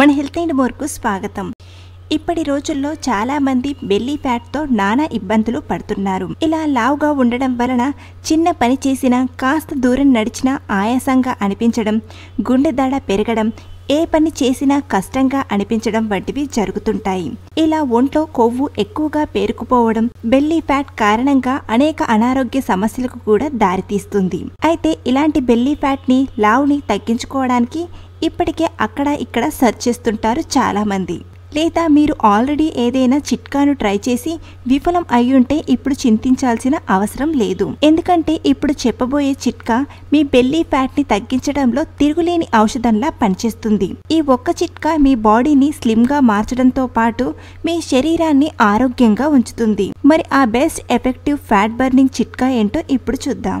మన health and మోర్కు స్వాగతం. ఇప్పటి రోజుల్లో చాలా మంది బెల్లీ ఫ్యాట్తో నానా ఇబ్బందులు పడుతున్నారు. ఇలా లావుగా ఉండడం వలన చిన్న పని చేసినా కాస్త దూరం నడిచినా ఆయాసంగా అనిపించడం గుండె దడ పెరగడం ఏ పని చేసినా కష్టంగా అనిపించడం వంటివి జరుగుతుంటాయి. ఇలా ఒంట్లో కొవ్వు ఎక్కువగా పేరుకుపోవడం బెల్లీ ఫ్యాట్ కారణంగా అనేక అనారోగ్య సమస్యలకు కూడా దారితీస్తుంది. అయితే ఇలాంటి బెల్లీ ఫ్యాట్ని లావుని తగ్గించుకోవడానికి ఇప్పటికే అక్కడ ఇక్కడ సెర్చ్ చేస్తుంటారు చాలామంది. లేదా మీరు ఆల్రెడీ ఏదైనా చిట్కాను ట్రై చేసి విఫలం అయ్యుంటే ఇప్పుడు చింతించాల్సిన అవసరం లేదు. ఎందుకంటే ఇప్పుడు చెప్పబోయే చిట్కా మీ బెల్లీ ఫ్యాట్ని తగ్గించడంలో తిరుగులేని ఔషధంలా పనిచేస్తుంది. ఈ ఒక్క చిట్కా మీ బాడీని స్లిమ్గా మార్చడంతో పాటు మీ శరీరాన్ని ఆరోగ్యంగా ఉంచుతుంది. మరి ఆ బెస్ట్ ఎఫెక్టివ్ ఫ్యాట్ బర్నింగ్ చిట్కా ఏంటో ఇప్పుడు చూద్దాం.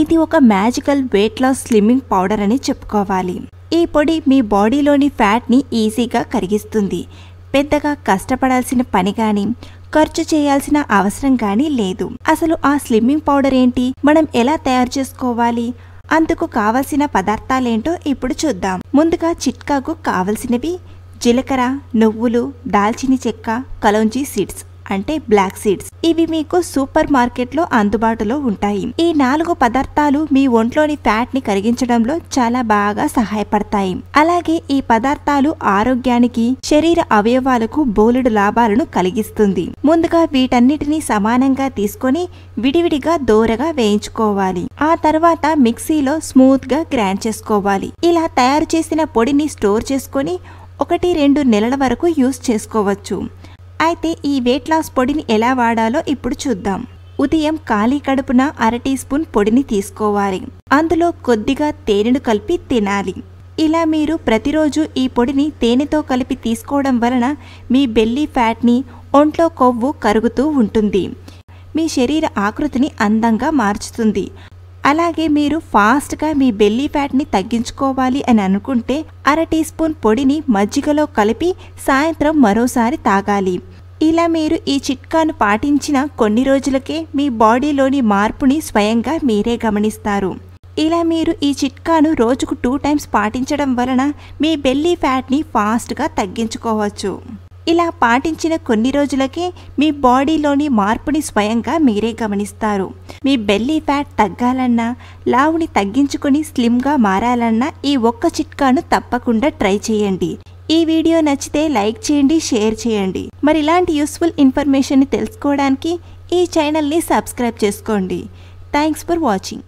ఇది ఒక magical weight loss slimming powder అని చెప్పుకోవాలి. ఈ పొడి మీ బాడీలోని ఫ్యాట్ని ఈజీగా కరిగిస్తుంది. పెద్దగా కష్టపడాల్సిన పని కానీ ఖర్చు చేయాల్సిన అవసరం కానీ లేదు. అసలు ఆ స్లిమ్మింగ్ పౌడర్ ఏంటి? మనం ఎలా తయారు చేసుకోవాలి? అందుకు కావలసిన పదార్థాలేంటో ఇప్పుడు చూద్దాం. ముందుగా చిట్కాకు కావలసినవి జీలకర్ర నువ్వులు దాల్చిని చెక్క కలోంజీ సీడ్స్. అంటే బ్లాక్ సీడ్స్ ఇవి మీకు సూపర్ మార్కెట్లో అందుబాటులో ఉంటాయి. ఈ నాలుగు పదార్థాలు మీ ఒంట్లోని ఫ్యాట్ని కరిగించడంలో చాలా బాగా సహాయపడతాయి. అలాగే ఈ పదార్థాలు ఆరోగ్యానికి శరీర అవయవాలకు బోలెడు లాభాలను కలిగిస్తుంది. ముందుగా వీటన్నిటిని సమానంగా తీసుకొని విడివిడిగా దోరగా వేయించుకోవాలి. ఆ తర్వాత మిక్సీలో స్మూత్గా గ్రైండ్ చేసుకోవాలి. ఇలా తయారు చేసిన పొడిని స్టోర్ చేసుకొని ఒకటి రెండు నెలల వరకు యూస్ చేసుకోవచ్చు. అయితే ఈ వెయిట్ లాస్ పొడిని ఎలా వాడాలో ఇప్పుడు చూద్దాం. ఉదయం ఖాళీ కడుపున అర టీ స్పూన్ పొడిని తీసుకోవాలి. అందులో కొద్దిగా తేనెను కలిపి తినాలి. ఇలా మీరు ప్రతిరోజు ఈ పొడిని తేనెతో కలిపి తీసుకోవడం వలన మీ బెల్లీ ఫ్యాట్ని ఒంట్లో కొవ్వు కరుగుతూ ఉంటుంది. మీ శరీర ఆకృతిని అందంగా మార్చుతుంది. అలాగే మీరు ఫాస్ట్గా మీ బెల్లీ ఫ్యాట్ని తగ్గించుకోవాలి అని అనుకుంటే అర టీ స్పూన్ పొడిని మజ్జిగలో కలిపి సాయంత్రం మరోసారి తాగాలి. ఇలా మీరు ఈ చిట్కాను పాటించిన కొన్ని రోజులకే మీ బాడీలోని మార్పుని స్వయంగా మీరే గమనిస్తారు. ఇలా మీరు ఈ చిట్కాను రోజుకు టూ టైమ్స్ పాటించడం వలన మీ బెల్లీ ఫ్యాట్ని ఫాస్ట్గా తగ్గించుకోవచ్చు. ఇలా పాటించిన కొన్ని రోజులకే మీ బాడీలోని మార్పుని స్వయంగా మీరే గమనిస్తారు. మీ బెల్లీ ఫ్యాట్ తగ్గాలన్నా లావుని తగ్గించుకొని స్లిమ్గా మారాలన్నా ఈ ఒక్క చిట్కాను తప్పకుండా ట్రై చేయండి. ఈ వీడియో నచ్చితే లైక్ చేయండి షేర్ చేయండి. మరి ఇలాంటి యూస్ఫుల్ ఇన్ఫర్మేషన్ని తెలుసుకోవడానికి ఈ ఛానల్ని సబ్స్క్రైబ్ చేసుకోండి. Thanks for watching.